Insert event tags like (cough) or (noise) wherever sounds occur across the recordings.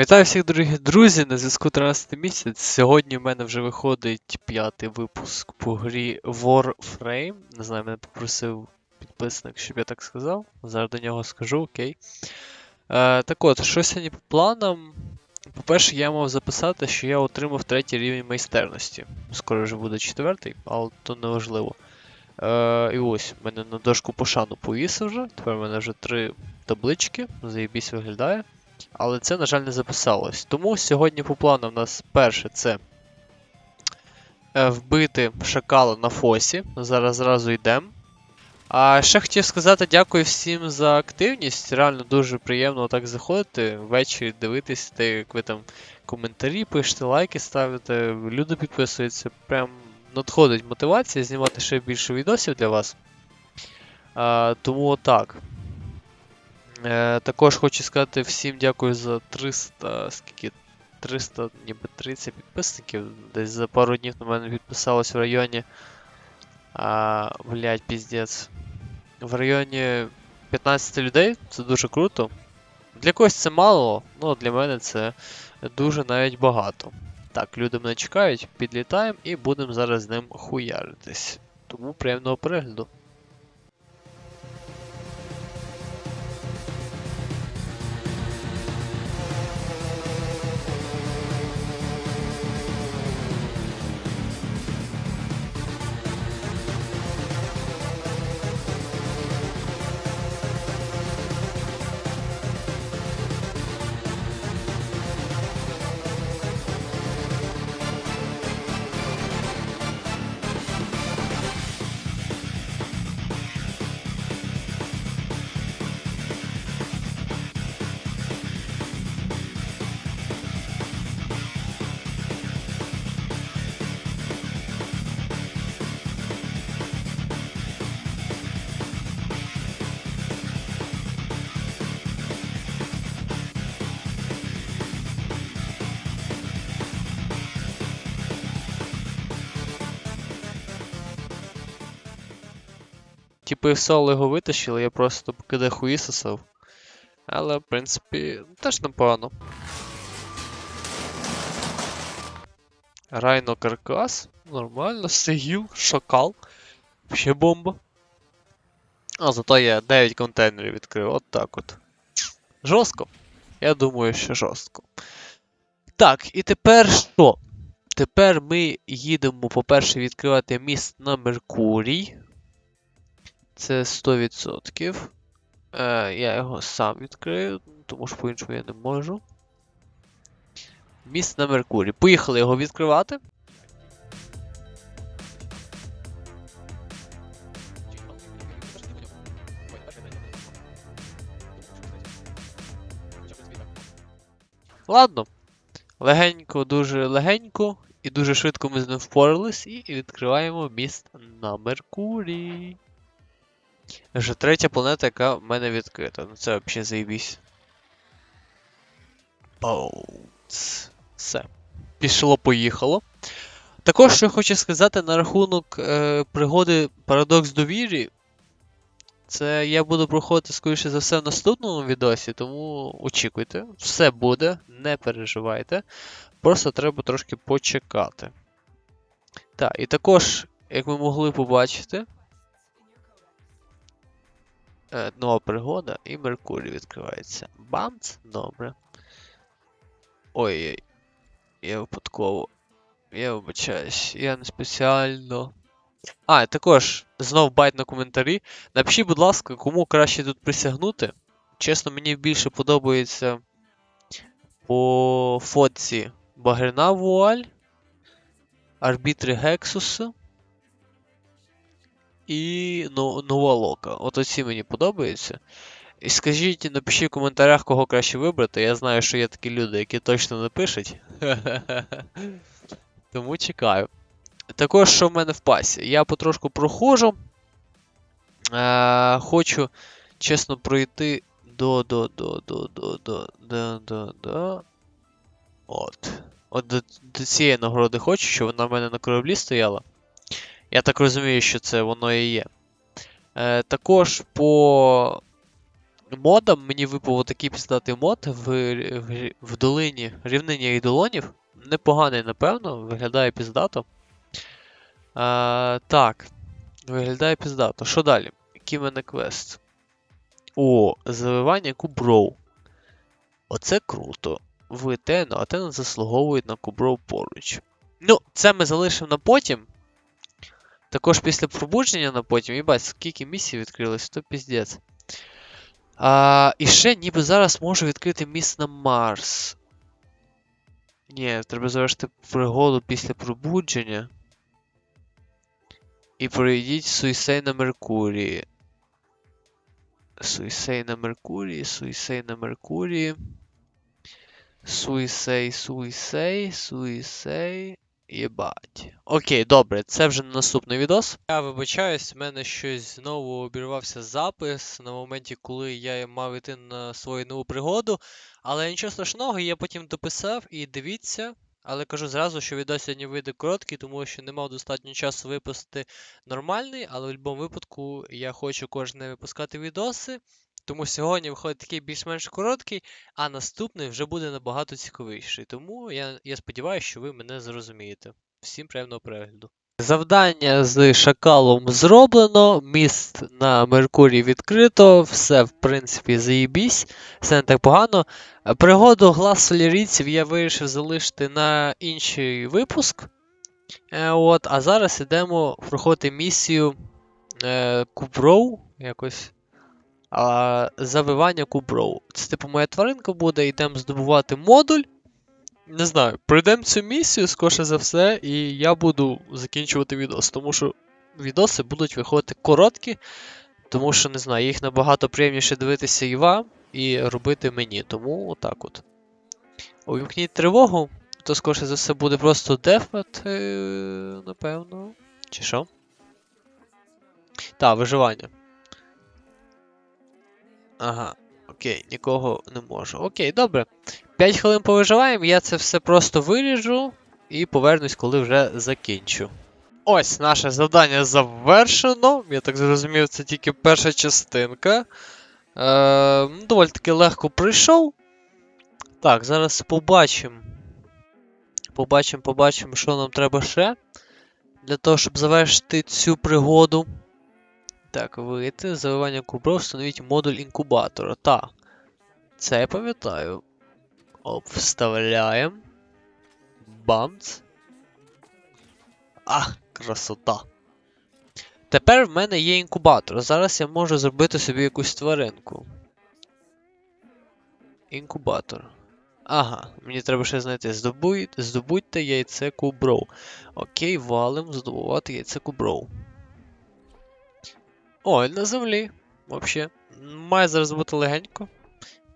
Вітаю всіх дорогі друзі, на зв'язку 13 місяць. Сьогодні в мене вже виходить п'ятий випуск по грі Warframe. Не знаю, мене попросив підписник, щоб я так сказав. Зараз до нього скажу, окей. Е, так от, що сьогодні по планам? По-перше, я мав записати, що я отримав третій рівень майстерності. Скоро вже буде четвертий, але то не важливо. Е, і ось, мене на дошку пошану повісив вже. Тепер в мене вже три таблички, заєбісь виглядає. Але це, на жаль, не записалось. Тому сьогодні по плану в нас перше це е, вбити шакала на фосі. Зараз зразу йдемо. А ще хотів сказати дякую всім за активність. Реально дуже приємно так заходити, ввечері дивитись, те, як ви там коментарі пишете, лайки ставите, люди підписуються. Прям надходить мотивація знімати ще більше відосів для вас. А, тому отак. Е, також хочу сказати всім дякую за 300, скільки 300, ніби 30 підписників. Десь за пару днів на мене підписалось в районі. А, блядь, піздець. В районі 15 людей. Це дуже круто. Для когось це мало, ну для мене це дуже навіть багато. Так, люди мене чекають, підлітаємо і будемо зараз з ним хуяритись. Тому приємного перегляду. Типи в соло його витащили, я просто покиде хуїсосав. Але, в принципі, теж непогано. Райно каркас. Нормально, Сигіл, шакал. Ще бомба. А, зато я 9 контейнерів відкрив, от так от. Жорстко. Я думаю, що жорстко. Так, і тепер що? Тепер ми їдемо, по-перше, відкривати міст на Меркурій. Це 100%. Е, я його сам відкрию, тому що по-іншому я не можу. Міст на Меркурі. Поїхали його відкривати. Ладно. Легенько, дуже легенько і дуже швидко ми з ним впорались і відкриваємо міст на Меркурій. Вже третя планета, яка в мене відкрита. Ну це взагалі заєбісь. Боутс. Все. Пішло, поїхало. Також що я хочу сказати на рахунок е, пригоди Парадокс довірі. Це я буду проходити, скоріше за все, в наступному відосі, тому очікуйте. Все буде, не переживайте. Просто треба трошки почекати. Так, і також, як ви могли побачити, нова пригода і Меркурій відкривається. Бамц? Добре. Ой-ой. Я випадково. Я вибачаюсь, я не спеціально. А, і також знов байт на коментарі. Напишіть, будь ласка, кому краще тут присягнути. Чесно, мені більше подобається по фотці Багряна Вуаль, Арбітри Гексуса і ну, нова лока. От оці мені подобаються. І скажіть, напишіть в коментарях, кого краще вибрати. Я знаю, що є такі люди, які точно напишуть. (laughs) Тому чекаю. Також, що в мене в пасі. Я потрошку проходжу. Е, хочу, чесно, пройти до до до до до до до до до От. От до, до цієї нагороди хочу, щоб вона в мене на кораблі стояла. Я так розумію, що це воно і є. Е, також по модам. Мені випав такий піздатий мод в, в, в долині рівнині ідолонів. Непоганий, напевно, виглядає піздато. А, так. Виглядає піздато. Що далі? Який квест? О, завивання кубров. Оце круто. Ви Тено, а Тено заслуговують на кубров поруч. Ну, це ми залишимо на потім. Також після пробудження на потім, їбать, скільки місій відкрилось, то піздець. А, і ще ніби зараз можу відкрити міст на Марс. Ні, треба завершити пригоду після пробудження. І пройдіть Суїсей на Меркурії. Суїсей на Меркурії, Суїсей на Меркурії. Суїсей, Суїсей, Суїсей. Єбать. Окей, добре, це вже наступний відос. Я вибачаюсь, в мене щось знову обірвався запис на моменті, коли я мав іти на свою нову пригоду. Але нічого страшного, я потім дописав і дивіться. Але кажу зразу, що відео сьогодні вийде короткий, тому що не мав достатньо часу випустити нормальний, але в будь-якому випадку я хочу кожен день випускати відоси. Тому сьогодні виходить такий більш-менш короткий, а наступний вже буде набагато цікавіший. Тому я, я сподіваюся, що ви мене зрозумієте. Всім приємного перегляду. Завдання з шакалом зроблено, міст на Меркурії відкрито, все, в принципі, заїбісь, все не так погано. Пригоду глас солярійців я вирішив залишити на інший випуск. Е, от, а зараз йдемо проходити місію е, Куброу, якось. А, завивання Куброу. Це типу моя тваринка буде, йдемо здобувати модуль. Не знаю, пройдемо цю місію, скорше за все, і я буду закінчувати відос, тому що відоси будуть виходити короткі, тому що не знаю, їх набагато приємніше дивитися і вам, і робити мені. Тому отак от. Увімкніть тривогу, то скорше за все буде просто дефмет, е, напевно. Чи що? Так, виживання. Ага, окей, нікого не можу. Окей, добре. 5 хвилин повиживаємо, я це все просто виріжу і повернусь, коли вже закінчу. Ось наше завдання завершено. Я так зрозумів, це тільки перша частинка. Е, ну, доволі таки легко прийшов. Так, зараз побачимо. Побачимо, побачимо, що нам треба ще. Для того, щоб завершити цю пригоду. Так, вийти, завивання кубров, встановіть модуль інкубатора. Так. Це я пам'ятаю. Оп, вставляємо. Бамц. Ах, красота. Тепер в мене є інкубатор. Зараз я можу зробити собі якусь тваринку. Інкубатор. Ага, мені треба ще знайти. Здобудь, здобудьте яйце кубров. Окей, валим, здобувати яйце кубров. Ой, на землі. Вообще. Має зараз бути легенько.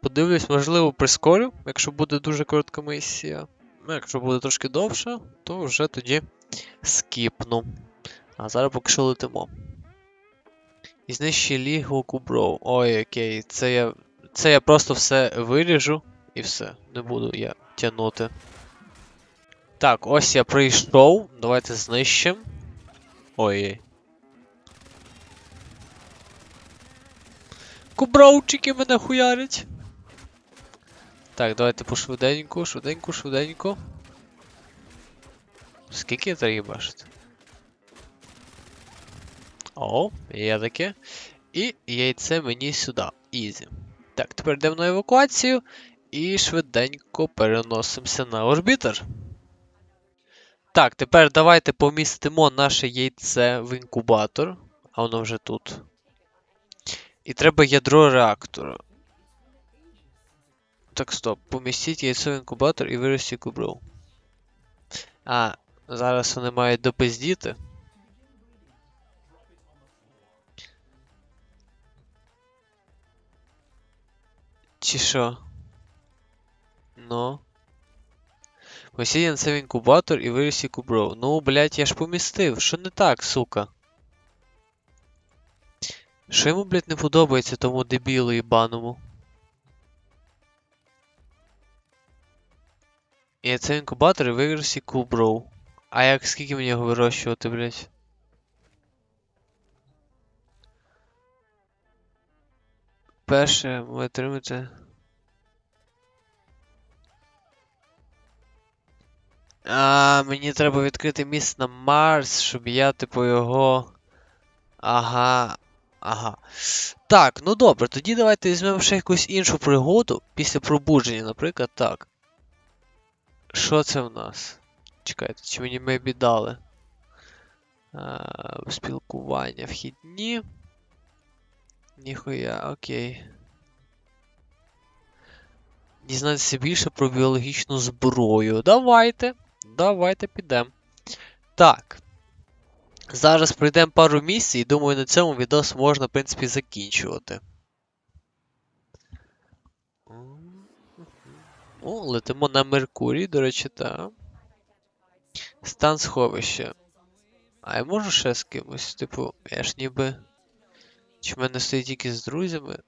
Подивлюсь, можливо, прискорю, якщо буде дуже коротка місія. Ну, якщо буде трошки довше, то вже тоді скіпну. А зараз поки що летимо. І знищи лігу кубров. Ой, окей, це я. Це я просто все виріжу і все. Не буду я тягнути. Так, ось я прийшов. Давайте знищимо. Ой. Кубровчики мене хуярять. Так, давайте по швиденьку, швиденьку, швиденьку. Скільки треба бачити? О, є таке. І яйце мені сюди. Ізі. Так, тепер йдемо на евакуацію і швиденько переносимося на орбітер. Так, тепер давайте помістимо наше яйце в інкубатор. А воно вже тут. І треба ядро реактора. Так, стоп. Помістіть яйцо в інкубатор і вирості кубров. А, зараз вони мають допиздіти. Чи що? Ну. Помістіть яйце в інкубатор і вирості кубров. Ну, блять, я ж помістив. Що не так, сука? Що йому, блядь, не подобається тому дебілу їбаному? І це інкубатор і виграсі куброу. А як скільки мені його вирощувати, блядь? Перше, ви отримаєте. А, мені треба відкрити міст на Марс, щоб я, типу, його. Ага. Ага. Так, ну добре, тоді давайте візьмемо ще якусь іншу пригоду після пробудження, наприклад, так. Що це в нас? Чекайте, чи мені мебі дали? А, спілкування вхідні. Ніхуя, окей. Дізнатися більше про біологічну зброю. Давайте. Давайте підемо. Так. Зараз пройдемо пару місій, і думаю, на цьому відос можна, в принципі, закінчувати. О, летимо на Меркурій, до речі, так. Стан сховища. А я можу ще з кимось? Типу, я ж ніби. Чи в мене стоїть тільки з друзями?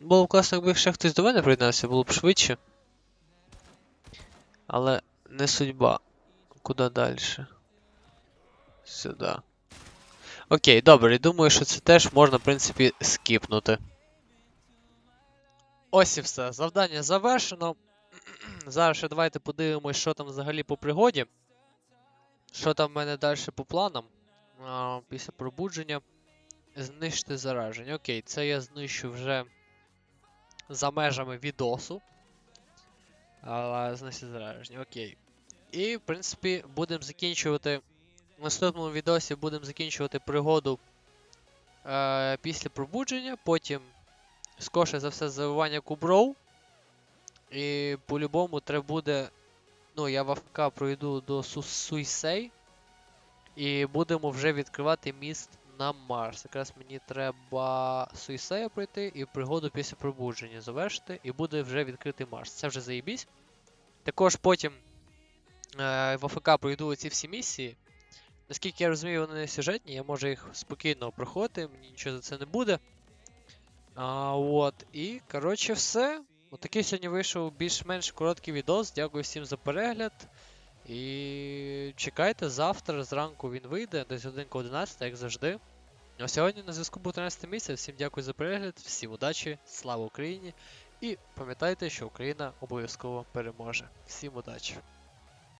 Було б класно, якби ще хтось до мене приєднався, було б швидше. Але не судьба. Куди далі? Сюди. Окей, добре, і думаю, що це теж можна, в принципі, скіпнути. Ось і все. Завдання завершено. (clears throat) Зараз ще давайте подивимось, що там взагалі по пригоді. Що там в мене далі по планам. А, після пробудження. Знищити зараження. Окей, це я знищу вже за межами відосу. Але знищити зараження, окей. І, в принципі, будемо закінчувати. В наступному відосі будемо закінчувати пригоду е, після пробудження, потім скорше за все завивання кубров. І по-любому треба буде. Ну, я в АФК пройду до Су- Суйсей. І будемо вже відкривати міст на Марс. Якраз мені треба Суїсея пройти і пригоду після пробудження завершити, і буде вже відкритий Марс. Це вже заєбісь. Також потім е, в АФК пройду ці всі місії. Наскільки я розумію, вони не сюжетні, я можу їх спокійно проходити, мені нічого за це не буде. А, от, і, коротше, все. Отакий сьогодні вийшов більш-менш короткий відос. Дякую всім за перегляд. І чекайте, завтра зранку він вийде, десь годинка 11, як завжди. А сьогодні на зв'язку був 13 місяць. Всім дякую за перегляд, всім удачі, слава Україні! І пам'ятайте, що Україна обов'язково переможе. Всім удачі!